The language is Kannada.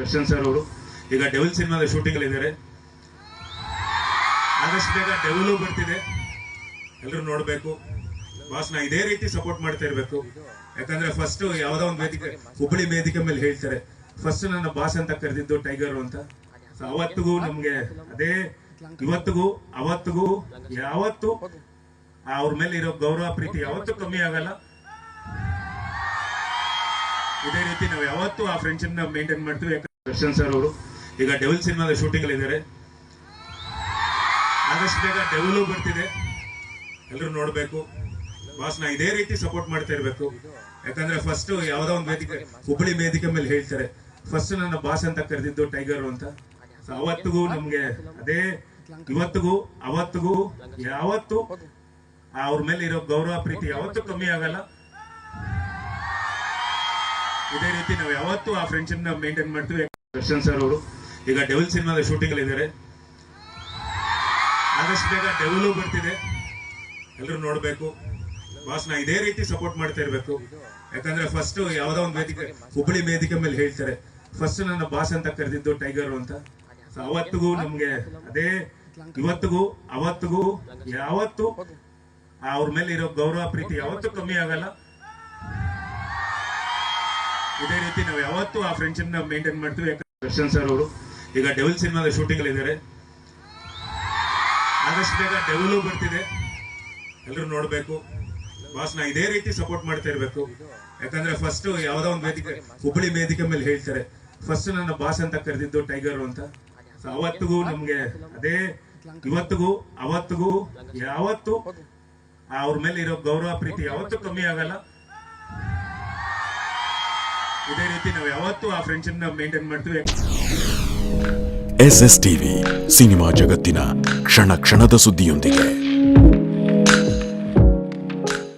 ದರ್ಶನ್ ಸರ್ ಅವರು. ಈಗ ಡೆವಿಲ್ ಸಿನಿಮಾದ ಶೂಟಿಂಗ್ ಆದಷ್ಟು ಬೇಗ ಡೆವಿಲು ಬರ್ತಿದೆ. ಎಲ್ಲರೂ ನೋಡಬೇಕು. ಬಾಸ್ ನಾ ಇದೇ ರೀತಿ ಸಪೋರ್ಟ್ ಮಾಡ್ತಾ ಇರಬೇಕು. ಯಾಕಂದ್ರೆ ಫಸ್ಟ್ ಯಾವ್ದೋ ಒಂದು ವೇದಿಕೆ, ಹುಬ್ಬಳ್ಳಿ ವೇದಿಕೆ ಮೇಲೆ ಹೇಳ್ತಾರೆ. ಫಸ್ಟ್ ನನ್ನ ಬಾಸ್ ಅಂತ ಕರೆದಿದ್ದು ಟೈಗರ್ ಅಂತ. ಅವತ್ತಿಗೂ ನಮ್ಗೆ ಅದೇ ಇವತ್ತಿಗೂ, ಅವತ್ತಿಗೂ, ಯಾವತ್ತು ಅವ್ರ ಮೇಲೆ ಇರೋ ಗೌರವ, ಪ್ರೀತಿ ಯಾವತ್ತೂ ಕಮ್ಮಿ ಆಗಲ್ಲ. ಇದೇ ರೀತಿ ನಾವು ಯಾವತ್ತೂ ಆ ಫ್ರೆಂಡ್ಶಿಪ್ನ ಮೇಂಟೈನ್ ಮಾಡ್ತೀವಿ. ದರ್ಶನ್ ಸರ್ ಅವರು. ಈಗ ಡೆವಿಲ್ ಸಿನಿಮಾದ ಶೂಟಿಂಗ್ ಇದ್ದಾರೆ ಆದಷ್ಟು ಬೇಗ ಡೆವಿಲು ಬರ್ತಿದೆ. ಎಲ್ಲರೂ ನೋಡಬೇಕು. ಬಾಸ್ನ ಇದೇ ರೀತಿ ಸಪೋರ್ಟ್ ಮಾಡ್ತಾ ಇರಬೇಕು. ಯಾಕಂದ್ರೆ ಫಸ್ಟ್ ಯಾವ್ದೋ ಒಂದು ವೇದಿಕೆ, ಹುಬ್ಬಳ್ಳಿ ವೇದಿಕೆ ಮೇಲೆ ಹೇಳ್ತಾರೆ. ಫಸ್ಟ್ ನನ್ನ ಬಾಸ್ ಅಂತ ಕರೆದಿದ್ದು ಟೈಗರ್ ಅಂತ. ಅವತ್ತಿಗೂ ನಮ್ಗೆ ಅದೇ ಇವತ್ತಿಗೂ, ಅವತ್ತಿಗೂ, ಯಾವತ್ತು ಅವ್ರ ಮೇಲೆ ಇರೋ ಗೌರವ, ಪ್ರೀತಿ ಯಾವತ್ತೂ ಕಮ್ಮಿ ಆಗಲ್ಲ. ಇದೇ ರೀತಿ ನಾವು ಯಾವತ್ತೂ ಆ ಫ್ರೆಂಡ್ಶಿಪ್ನ ಮೇಂಟೈನ್ ಮಾಡ್ತೀವಿ. ದರ್ಶನ್ ಸರ್ ಅವರು. ಈಗ ಡೆವಿಲ್ ಸಿನಿಮಾದ ಶೂಟಿಂಗ್ ಇದ್ದಾರೆ ಆದಷ್ಟು ಬೇಗ ಡೆವಿಲು ಬರ್ತಿದೆ. ಎಲ್ಲರೂ ನೋಡಬೇಕು. ಬಾಸ್ ನಾ ಇದೇ ರೀತಿ ಸಪೋರ್ಟ್ ಮಾಡ್ತಾ ಇರಬೇಕು. ಯಾಕಂದ್ರೆ ಫಸ್ಟ್ ಯಾವ್ದೋ ಒಂದು ವೇದಿಕೆ, ಹುಬ್ಬಳ್ಳಿ ವೇದಿಕೆ ಮೇಲೆ ಹೇಳ್ತಾರೆ. ಫಸ್ಟ್ ನನ್ನ ಬಾಸ್ ಅಂತ ಕರೆದಿದ್ದು ಟೈಗರ್ ಅಂತ. ಸೊ ಅವತ್ತಿಗೂ ನಮ್ಗೆ ಅದೇ ಇವತ್ತಿಗೂ, ಅವತ್ತಿಗೂ, ಯಾವತ್ತು ಅವ್ರ ಮೇಲೆ ಇರೋ ಗೌರವ, ಪ್ರೀತಿ ಯಾವತ್ತೂ ಕಮ್ಮಿ ಆಗಲ್ಲ. ಇದೇ ರೀತಿ ನಾವು ಯಾವತ್ತೂ ಆ ಫ್ರೆಂಡ್ಶಿಪ್ನ ಮೇಂಟೈನ್ ಮಾಡ್ತೀವಿ. ದರ್ಶನ್ ಸರ್ ಅವರು. ಈಗ ಡೆವಿಲ್ ಸಿನಿಮಾದ ಶೂಟಿಂಗ್ ಇದ್ದಾರೆ. ಆದಷ್ಟು ಬೇಗ ಡೆವಿಲು ಬರ್ತಿದೆ. ಎಲ್ಲರೂ ನೋಡಬೇಕು. ನಾ ಇದೇ ರೀತಿ ಸಪೋರ್ಟ್ ಮಾಡ್ತಾ ಇರಬೇಕು. ಯಾಕಂದ್ರೆ ಫಸ್ಟ್ ಯಾವ್ದೋ ಒಂದು ವೇದಿಕೆ, ಹುಬ್ಬಳ್ಳಿ ವೇದಿಕೆ ಮೇಲೆ ಹೇಳ್ತಾರೆ. ಫಸ್ಟ್ ನನ್ನ ಬಾಸ್ ಅಂತ ಕರೆದಿದ್ದು ಟೈಗರ್ ಅಂತ. ಅವತ್ತಿಗೂ ನಮ್ಗೆ ಅದೇ ಇವತ್ತಿಗೂ, ಅವತ್ತಿಗೂ, ಯಾವತ್ತು ಅವ್ರ ಮೇಲೆ ಇರೋ ಗೌರವ, ಪ್ರೀತಿ ಯಾವತ್ತೂ ಕಮ್ಮಿ ಆಗಲ್ಲ. ಇದೇ ರೀತಿ ನಾವು ಯಾವತ್ತೂ ಆ ಫ್ರೆಂಡ್ಶಿಪ್ನ ಮೇಂಟೈನ್ ಮಾಡ್ತೀವಿ. ಎಸ್ ಎಸ್ ಟಿವಿ ಸಿನಿಮಾ ಜಗತ್ತಿನ ಕ್ಷಣ ಕ್ಷಣದ ಸುದ್ದಿಯೊಂದಿಗೆ.